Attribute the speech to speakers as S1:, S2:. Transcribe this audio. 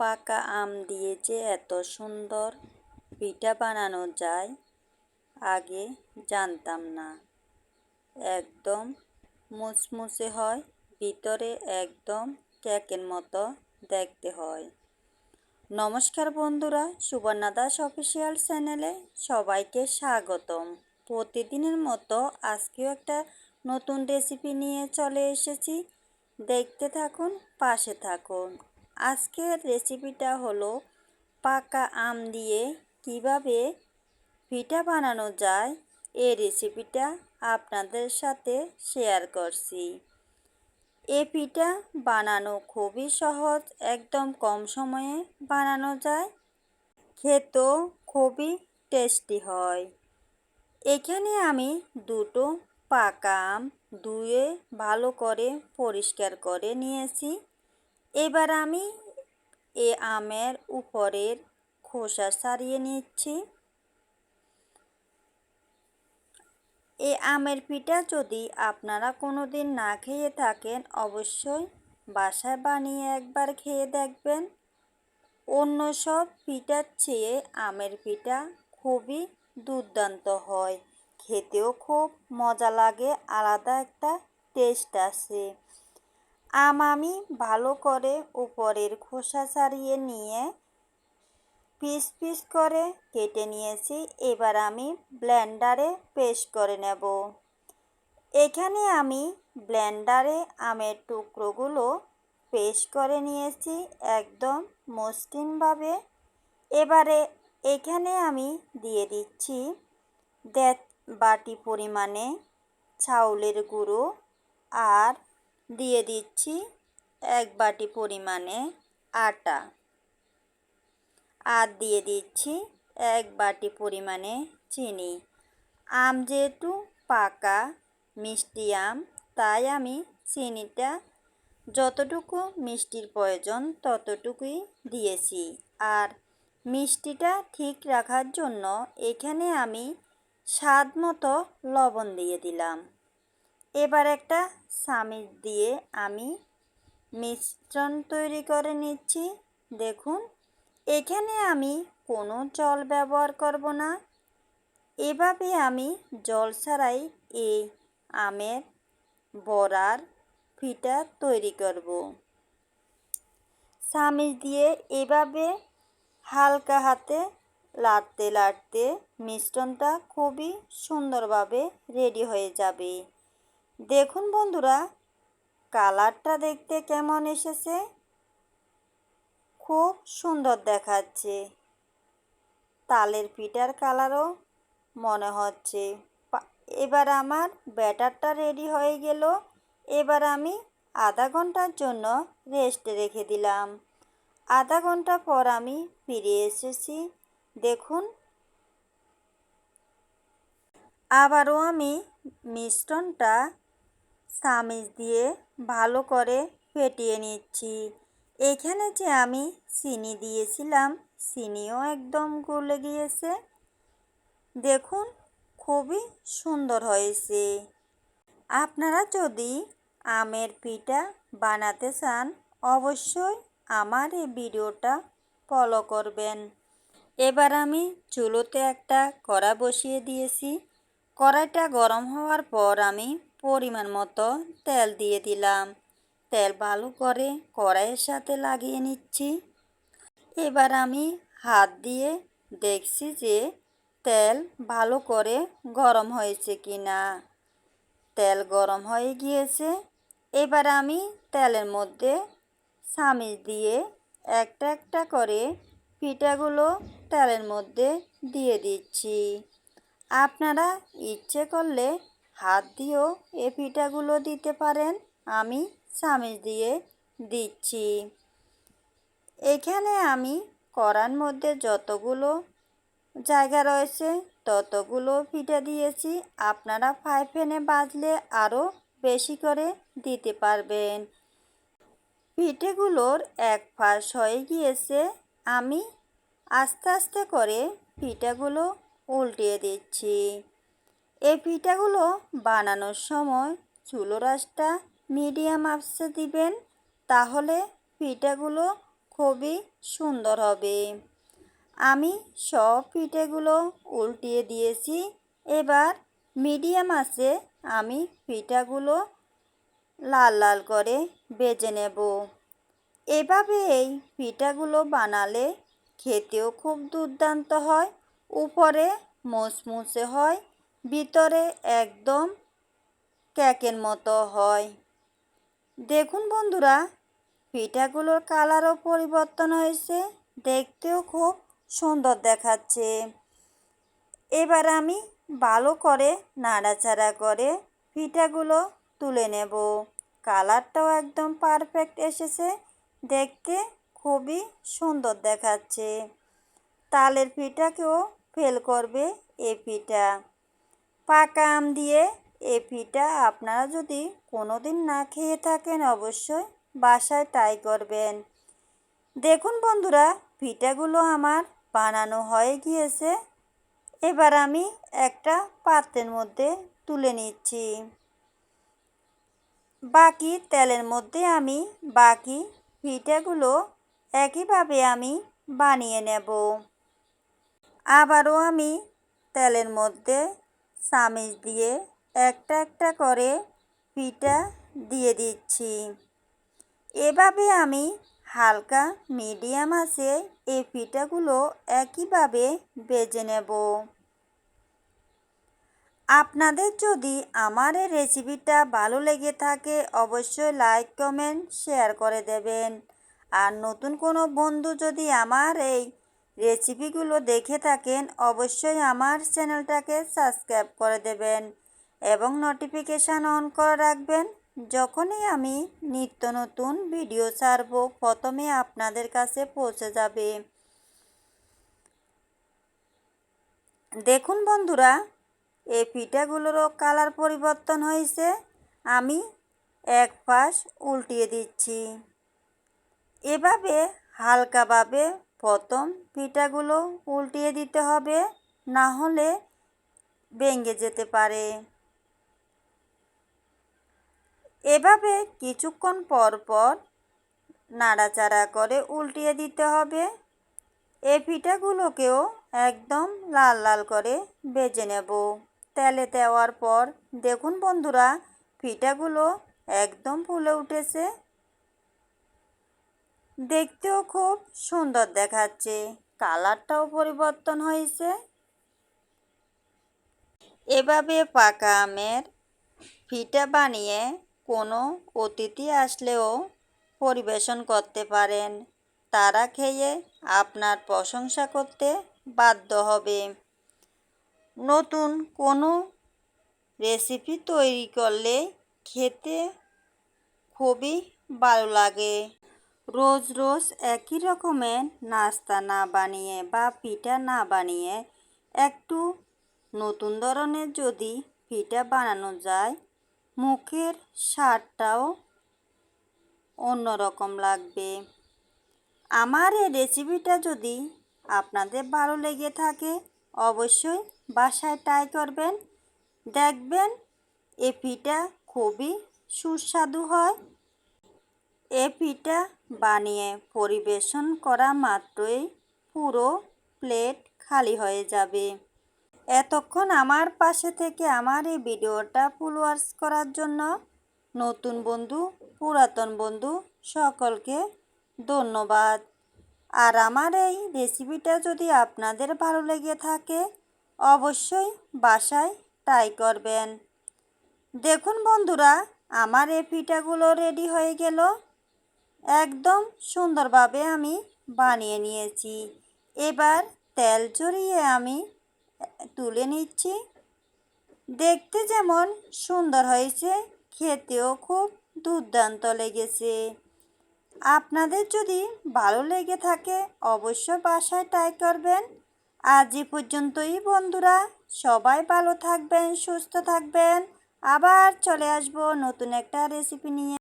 S1: পাকা আম দিয়ে যে এত সুন্দর পিঠা বানানো যায়, আগে জানতাম না। একদম মুচমুচে হয়, ভিতরে একদম কেকের মতো দেখতে হয়। নমস্কার বন্ধুরা, সুবর্ণা দাস অফিসিয়াল চ্যানেলে সবাইকে স্বাগতম। প্রতিদিনের মতো আজকেও একটা নতুন রেসিপি নিয়ে চলে এসেছি। দেখতে থাকুন, পাশে থাকুন। আজকের রেসিপিটা হলো পাকা আম দিয়ে কীভাবে পিঠা বানানো যায় এই রেসিপিটা আপনাদের সাথে শেয়ার করছি। এ পিঠা বানানো খুবই সহজ, একদম কম সময়ে বানানো যায়, খেতেও খুবই টেস্টি হয়। এখানে আমি দুটো পাকা আম ধুয়ে ভালো করে পরিষ্কার করে নিয়েছি। এবার আমি এ আমের উপরের খোসা সারিয়ে নিচ্ছি। এ আমের পিঠা যদি আপনারা কোনো দিন না খেয়ে থাকেন, অবশ্যই বাসায় বানিয়ে একবার খেয়ে দেখবেন। অন্য সব পিঠার চেয়ে আমের পিঠা খুবই দুর্দান্ত হয়। খেতেও খুব মজা লাগে, আলাদা একটা টেস্ট আসে। আম আমি ভালো করে উপরের খোসা ছাড়িয়ে নিয়ে পিস পিস করে কেটে নিয়েছি। এবার আমি ব্লেন্ডারে পেস্ট করে নেব। এখানে আমি ব্লেন্ডারে আমের টুকরোগুলো পেস্ট করে নিয়েছি একদম মসৃণভাবে। এবারে এখানে আমি দিয়ে দিচ্ছি দেড় বাটি পরিমাণে চাউলের গুঁড়ো আর দিয়ে দিচ্ছি এক বাটি পরিমাণে আটা। আর দিয়ে দিচ্ছি এক বাটি পরিমাণে চিনি। আম যেহেতু পাকা, মিষ্টি আম, তাই আমি চিনিটা যতটুকু মিষ্টির প্রয়োজন ততটুকুই দিয়েছি। আর মিষ্টিটা ঠিক রাখার জন্য এখানে আমি স্বাদ মতো লবণ দিয়ে দিলাম। এবার একটা চামিচ দিয়ে আমি মিশ্রণ তৈরি করে নিচ্ছি। দেখুন, এখানে আমি কোনো জল ব্যবহার করব না। এভাবে আমি জল ছাড়াই এই আমের বড়ার ফিটা তৈরি করব। চামিচ দিয়ে এভাবে হালকা হাতে লাড়তে লাড়তে মিশ্রণটা খুবই সুন্দরভাবে রেডি হয়ে যাবে। দেখুন বন্ধুরা, কালারটা দেখতে কেমন এসেছে? খুব সুন্দর দেখাচ্ছে। তালের পিঠার কালারও মনে হচ্ছে। এবার আমার ব্যাটারটা রেডি হয়ে গেল। এবার আমি আধা ঘণ্টার জন্য রেস্টে রেখে দিলাম। আধা ঘণ্টা পর আমি ফিরে এসেছি। দেখুন। আবারও আমি মিশ্রণটা চামিচ দিয়ে ভালো করে ফেটিয়ে নিচ্ছি। এখানে যে আমি চিনি দিয়েছিলাম, চিনিও একদম গলে গিয়েছে। দেখুন, খুবই সুন্দর হয়েছে। আপনারা যদি আমের পিঠা বানাতে চান, অবশ্যই আমার এই ভিডিওটা ফলো করবেন। এবার আমি চুলোতে একটা কড়া বসিয়ে দিয়েছি। কড়াইটা গরম হওয়ার পর আমি পরিমাণ মতো তেল দিয়ে দিলাম। তেল ভালো করে কড়াইয়ের সাথে লাগিয়ে নিচ্ছি। এবার আমি হাত দিয়ে দেখছি যে তেল ভালো করে গরম হয়েছে কি না তেল গরম হয়ে গিয়েছে। এবার আমি তেলের মধ্যে চামিচ দিয়ে একটা একটা করে পিঠাগুলো তেলের মধ্যে দিয়ে দিচ্ছি। আপনারা ইচ্ছে করলে হাত দিয়েও এ পিঠাগুলো দিতে পারেন। আমি চামিচ দিয়ে দিচ্ছি। এখানে আমি কড়ার মধ্যে যতগুলো জায়গা রয়েছে, ততগুলো পিঠা দিয়েছি। আপনারা ফ্রাই প্যানে বাজলে আরও বেশি করে দিতে পারবেন। পিঠেগুলোর এক ফাঁস হয়ে গিয়েছে। আমি আস্তে আস্তে করে পিঠাগুলো উল্টিয়ে দিচ্ছি। এই পিঠাগুলো বানানোর সময় চুলো রাসটা মিডিয়াম আঁচে দিবেন, তাহলে পিঠাগুলো খুবই সুন্দর হবে। আমি সব পিঠেগুলো উল্টিয়ে দিয়েছি, এবার মিডিয়াম আছে আমি পিঠাগুলো লাল লাল করে বেজে নেব। এভাবে এই পিঠাগুলো বানালে খেতেও খুব দুর্দান্ত হয়, উপরে মুসমুসে হয় ভিতরে একদম কেকের মতো হয়। দেখুন বন্ধুরা, পিঠাগুলোর কালারও পরিবর্তন হয়েছে। দেখতেও খুব সুন্দর দেখাচ্ছে। এবার আমি ভালো করে নাড়াচাড়া করে পিঠাগুলো তুলে নেব। কালারটাও একদম পারফেক্ট এসেছে। দেখতে খুবই সুন্দর দেখাচ্ছে। তালের পিঠাকেও ফেল করবে এ পিঠা। পাকা আম দিয়ে এ পিঠা আপনারা যদি কোনো দিন না খেয়ে থাকেন অবশ্যই বাসায় ট্রাই করবেন। দেখুন বন্ধুরা, পিঠাগুলো আমার বানানো হয়ে গিয়েছে। এবার আমি একটা পাত্রের মধ্যে তুলে নিচ্ছি। বাকি তেলের মধ্যে আমি বাকি পিঠাগুলো একইভাবে আমি বানিয়ে নেব। আবারও আমি তেলের মধ্যে চামিচ দিয়ে একটা একটা করে পিঠা দিয়ে দিচ্ছি। এভাবে আমি হালকা, মিডিয়াম আছে এই পিঠাগুলো একইভাবে বেজে নেব। আপনাদের যদি আমার এই রেসিপিটা ভালো লেগে থাকে, অবশ্যই লাইক, কমেন্ট, শেয়ার করে দেবেন। আর নতুন কোনো বন্ধু যদি আমার এই রেসিপিগুলো দেখে থাকেন, অবশ্যই আমার চ্যানেলটাকে সাবস্ক্রাইব করে দেবেন এবং নোটিফিকেশান অন করে রাখবেন। যখনই আমি নিত্য নতুন ভিডিও ছাড়ব, প্রথমে আপনাদের কাছে পৌঁছে যাবে। দেখুন বন্ধুরা, এই পিঠাগুলোরও কালার পরিবর্তন হয়েছে। আমি এক পাশ উল্টিয়ে দিচ্ছি। এভাবে হালকাভাবে প্রথম পিঠাগুলো উল্টিয়ে দিতে হবে, না হলে ভেঙে যেতে পারে। এভাবে কিছুক্ষণ পর পর নাড়াচাড়া করে উল্টিয়ে দিতে হবে। এই পিঠাগুলোকেও একদম লাল লাল করে বেজে নেব। তেলে দেওয়ার পর দেখুন বন্ধুরা, পিঠাগুলো একদম ফুলে উঠেছে। দেখতেও খুব সুন্দর দেখাচ্ছে। কালারটাও পরিবর্তন হয়েছে। এভাবে পাকা আমের পিঠা বানিয়ে কোনো অতিথি আসলেও পরিবেশন করতে পারেন। তারা খেয়ে আপনার প্রশংসা করতে বাধ্য হবে। নতুন কোনো রেসিপি তৈরি করলে খেতে খুবই ভালো লাগে। রোজ রোজ একই রকমের নাস্তা না বানিয়ে বা পিঠা না বানিয়ে একটু নতুন ধরনের যদি পিঠা বানানো যায়, মুখের স্বাদটাও অন্যরকম লাগবে। আমার এই রেসিপিটা যদি আপনাদের ভালো লেগে থাকে, অবশ্যই বাসায় ট্রাই করবেন। দেখবেন এ পিঠা খুবই সুস্বাদু হয়। এ পিঠা বানিয়ে পরিবেশন করা মাত্রই পুরো প্লেট খালি হয়ে যাবে। এতক্ষণ আমার পাশে থেকে আমার এই ভিডিওটা ফুল ওয়ার্স করার জন্য নতুন বন্ধু, পুরাতন বন্ধু সকলকে ধন্যবাদ। আর আমার এই রেসিপিটা যদি আপনাদের ভালো লেগে থাকে, অবশ্যই বাসায় ট্রাই করবেন। দেখুন বন্ধুরা, আমার এই পিঠাগুলো রেডি হয়ে গেল। একদম সুন্দরভাবে আমি বানিয়ে নিয়েছি। এবার তেল চড়িয়ে আমি তুলে নিচ্ছি। দেখতে যেমন সুন্দর হয়েছে, খেতেও খুব দুর্দান্ত লেগেছে। আপনাদের যদি ভালো লেগে থাকে অবশ্য বাসায় ট্রাই করবেন। আজ এ পর্যন্তই, বন্ধুরা। সবাই ভালো থাকবেন, সুস্থ থাকবেন। আবার চলে আসব নতুন একটা রেসিপি নিয়ে।